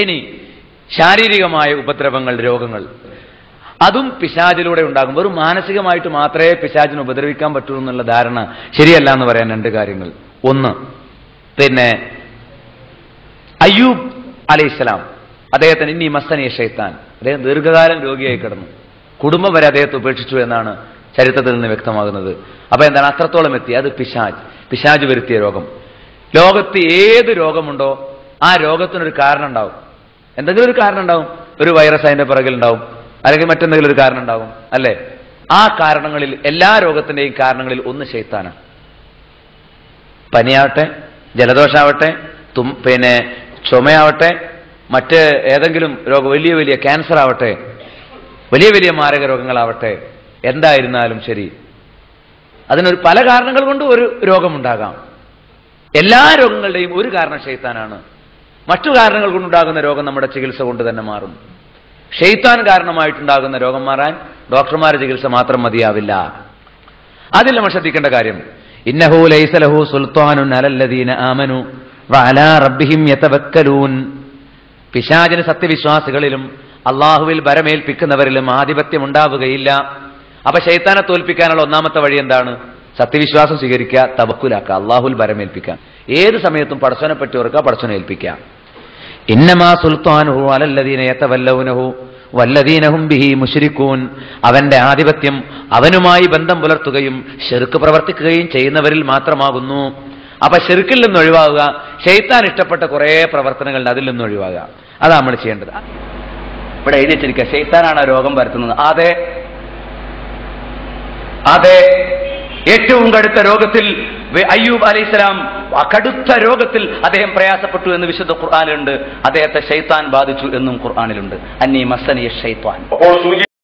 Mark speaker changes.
Speaker 1: ഇനി ശാരീരികമായ ഉപദ്രവങ്ങൾ രോഗങ്ങൾ. അതും പിശാചിലൂടെ ഉണ്ടാകും. വെറും മാനസികമായിട്ട് മാത്രമേ പിശാചിനെ ഉപദ്രവിക്കാൻ പറ്റൂ എന്നുള്ള ധാരണ ശരിയല്ല എന്ന് പറയാൻ രണ്ട് കാര്യങ്ങൾ. ഒന്ന് പിന്നെ അയ്യൂബ് അലൈഹിസ്സലാം അദ്ദേഹത്തിന് ഇനി മസ്തനിയ ഷെയ്ത്താൻ അദ്ദേഹം ദീർഘകാലം രോഗിയായി കിടന്നു. കുടുംബം വരെ അദ്ദേഹത്തെ ഉപേക്ഷിച്ചു എന്നാണ് ചരിത്രത്തിൽ നിന്ന് വ്യക്തമാകുന്നത്. അപ്പൊ എന്താണ്? അത്രത്തോളം എത്തി. അത് പിശാജ് പിശാജ് വരുത്തിയ രോഗം. ലോകത്ത് ഏത് രോഗമുണ്ടോ ആ രോഗത്തിനൊരു കാരണം ഉണ്ടാവും. എന്തെങ്കിലും ഒരു കാരണം ഉണ്ടാവും. ഒരു വൈറസ് അതിന്റെ പിറകിൽ ഉണ്ടാവും. അല്ലെങ്കിൽ മറ്റെന്തെങ്കിലും ഒരു കാരണം ഉണ്ടാവും. അല്ലേ? ആ കാരണങ്ങളിൽ എല്ലാ രോഗത്തിന്റെയും കാരണങ്ങളിൽ ഒന്ന് ശൈത്താനാണ്. പനിയാവട്ടെ ജലദോഷാവട്ടെ തും പിന്നെ ചുമയാവട്ടെ മറ്റ് ഏതെങ്കിലും രോഗം വലിയ വലിയ ക്യാൻസർ ആവട്ടെ വലിയ വലിയ മാരക രോഗങ്ങളാവട്ടെ എന്തായിരുന്നാലും ശരി. അതിനൊരു പല കാരണങ്ങൾ കൊണ്ട് ഒരു രോഗമുണ്ടാകാം. എല്ലാ രോഗങ്ങളുടെയും ഒരു കാരണം ഷെയ്ത്താനാണ് മറ്റു കാരണങ്ങൾ കൊണ്ടുണ്ടാകുന്ന രോഗം നമ്മുടെ ചികിത്സ കൊണ്ട് തന്നെ മാറും. ഷെയ്ത്താൻ കാരണമായിട്ടുണ്ടാകുന്ന രോഗം മാറാൻ ഡോക്ടർമാരെ ചികിത്സ മാത്രം മതിയാവില്ല. അതിൽ നമ്മൾ ശ്രദ്ധിക്കേണ്ട കാര്യം ഇന്നഹു ലൈസലഹു സുൽത്താനുൻ അലല്ലദീന ആമനു വഅലാ റബ്ബിഹിം യതവക്കലൂൻ. പിശാചിന് സത്യവിശ്വാസികളിലും അള്ളാഹുവിൽ വരമേൽപ്പിക്കുന്നവരിലും ആധിപത്യം ഉണ്ടാവുകയില്ല. അപ്പൊ ശൈത്താനെ തോൽപ്പിക്കാനുള്ള ഒന്നാമത്തെ വഴി എന്താണ്? സത്യവിശ്വാസം സ്വീകരിക്കുക തവക്കുലാക്കുക അള്ളാഹുൽ ഭരമേൽപ്പിക്കുക. ഏത് സമയത്തും പടച്ചോനെ പറ്റി ഓർക്കുക പടച്ചോനെ ഏൽപ്പിക്കുക. ഇന്നമാ സുൽത്താനുഹു അലല്ലദീന യതവല്ലൗനഹു വല്ലദീനഹും ബിഹി മുഷരിക്കൂൻ അവന്റെ ആധിപത്യം അവനുമായി ബന്ധം പുലർത്തുകയും ഷെർക്ക് പ്രവർത്തിക്കുകയും ചെയ്യുന്നവരിൽ മാത്രമാകുന്നു. അപ്പൊ ഷെർക്കിൽ നിന്ന് ഒഴിവാകുക ഷെയ്ത്താൻ ഇഷ്ടപ്പെട്ട കുറെ പ്രവർത്തനങ്ങളുണ്ട് അതിൽ നിന്ന് ഒഴിവാകുക അതാണ് നമ്മൾ ചെയ്യേണ്ടത്. ഇവിടെ എഴുതി വെച്ചിരിക്കുക ഷെയ്ത്താനാണ് രോഗം പരത്തുന്നത്. അതെ അതെ ഏറ്റവും കടുത്ത രോഗത്തിൽ അയ്യൂബ് അലൈഹിസ്സലാം സ്വലാം കടുത്ത രോഗത്തിൽ അദ്ദേഹം പ്രയാസപ്പെട്ടു എന്ന് വിശുദ്ധ ഖുർആാനിലുണ്ട്. അദ്ദേഹത്തെ ഷെയ്ത്താൻ ബാധിച്ചു എന്നും ഖുർആാനിലുണ്ട്. അന്നീ മസനിയ ഷെയ്ത്താൻ.